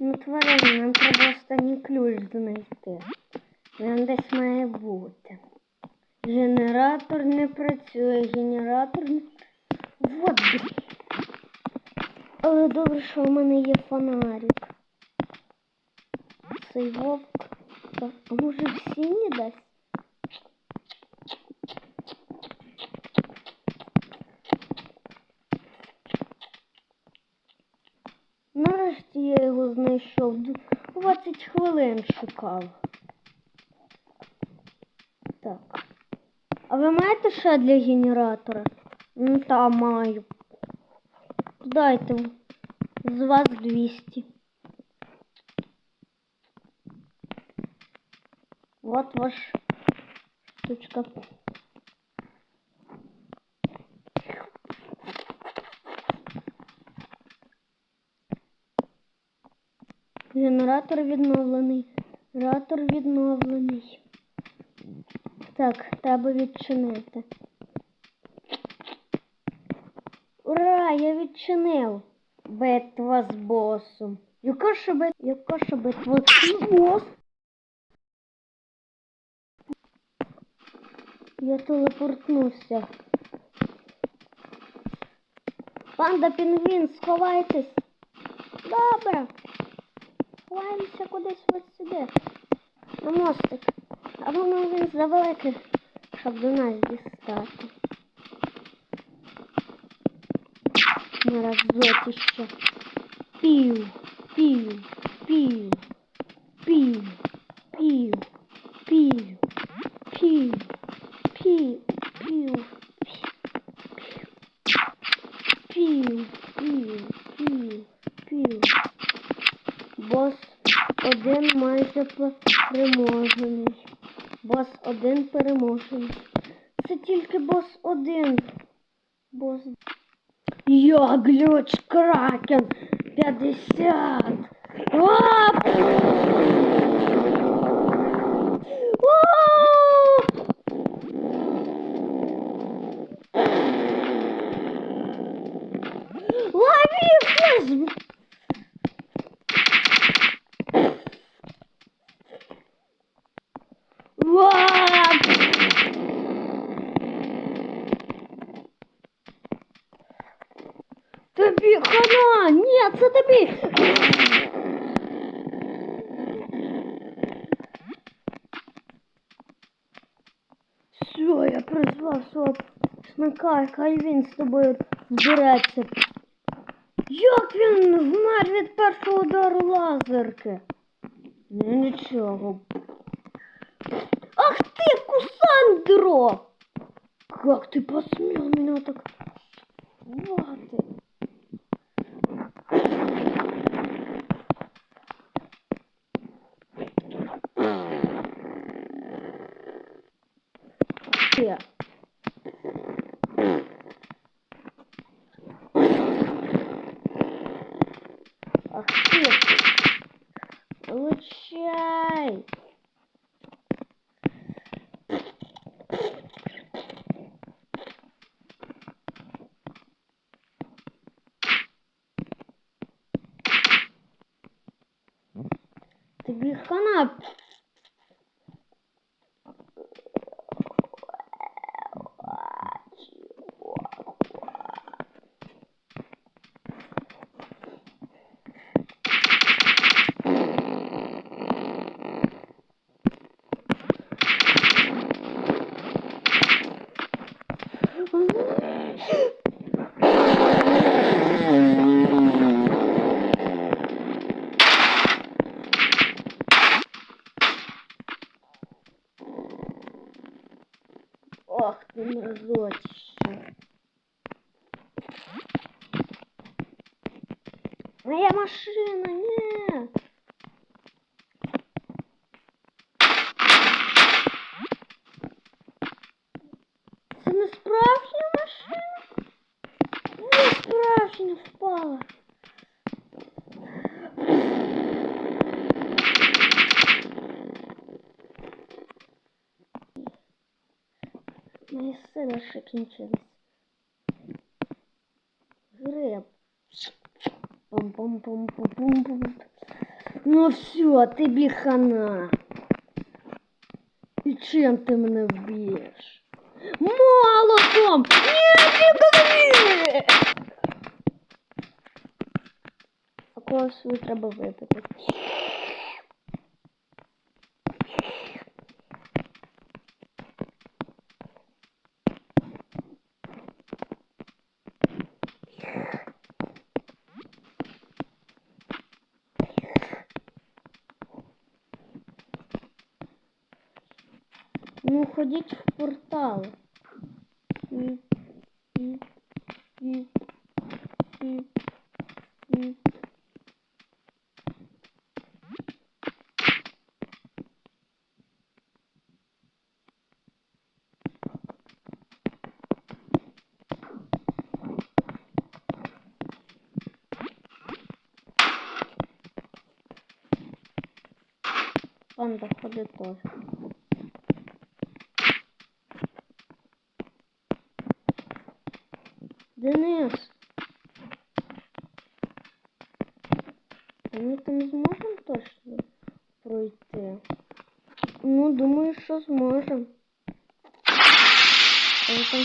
Ну, тварини, нам треба останній ключ знайти. Він десь має бути. Генератор не працює, генератор не. Вот блін. Але добре, що в мене є фонарик. Цей вовк. Так, А може всі не дасть? Його 20 хвилин шукав. Так. А ви маєте ще для генератора? Ну та маю. Дайте з вас 200. Вот ваш штучка. Генератор відновлений. Генератор відновлений. Так, треба відчинити. Ура! Я відчинив. Битва з босом. Яка ж бит... Яка ж битва з босом? Я телепортнувся. Панда пінгвін, сховайтесь. Добре. Ховаємося кудись ось сюди. На мостик. А воно він завеликий, щоб до нас дістати. Мразотище. Пів, пів, пів, пів, пів, пів, пів, пів, пів, пів, пів, Майже переможений. Бос один переможений. Це тільки бос один. Бос. Я глюч кракен 50. Оп! призвав свого смика, хай він з тобою збереться. Як він вмер від першого удару лазерки? Ну нічого. Ах ты, Кусандро! Как ты посмел меня так... Вот вообще? Ах ты. Получай. Тебе хана Ох ты мерзотище. Моя машина, нет. стало. Мои сцы наши кончились. Греб. Пом пом пом пом пом пум Ну все, ты бихана. И чем ты меня вбьешь? Молотом! Нет, не говори! когось свою треба випити. Ну, ходіть в портал. Піп, піп, піп, Панда ходи теж. Денис. А ми там зможемо точно пройти? Ну, думаю, що зможемо. Там...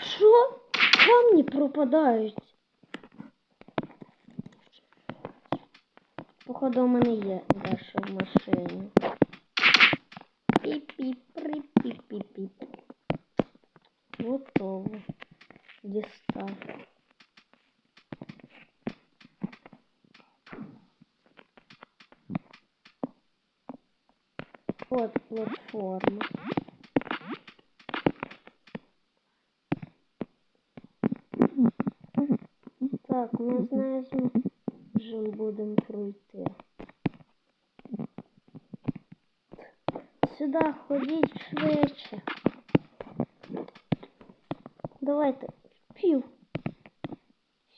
Що? Камні пропадають. Походу, у мене є дещо в машині. Піп-піп-піп-піп-піп. Готово. Дістав. От платформа. Так, ми знаємо, що будемо пройти. Сюди ходіть швидше. Давайте. Пів.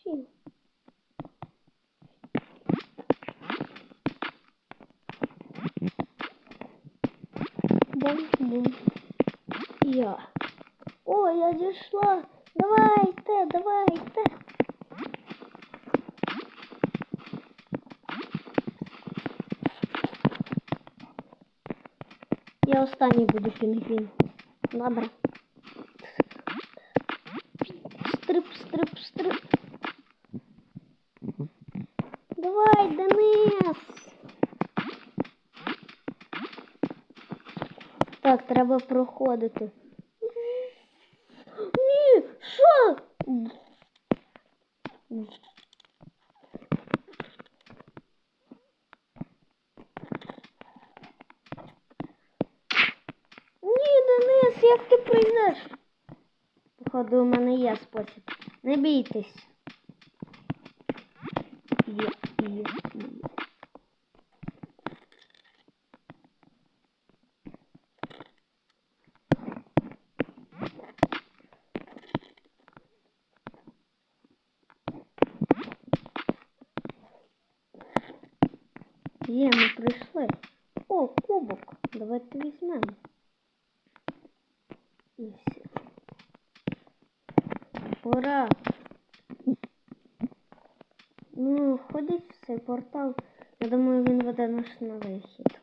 Пів. Бум-бум. Я. О, я дійшла. Давайте, Останній буде пінгвін. Добре. Стрип, стрип, стрип. Давай, Денис. Так, треба проходити. як ти прийдеш? Походу, у мене є спосіб. Не бійтесь. Є, є, є. Є, ми прийшли. О, кубок. Давайте візьмемо. Ура! Ну, ходіть в цей портал. Я думаю, він веде нас на вихід.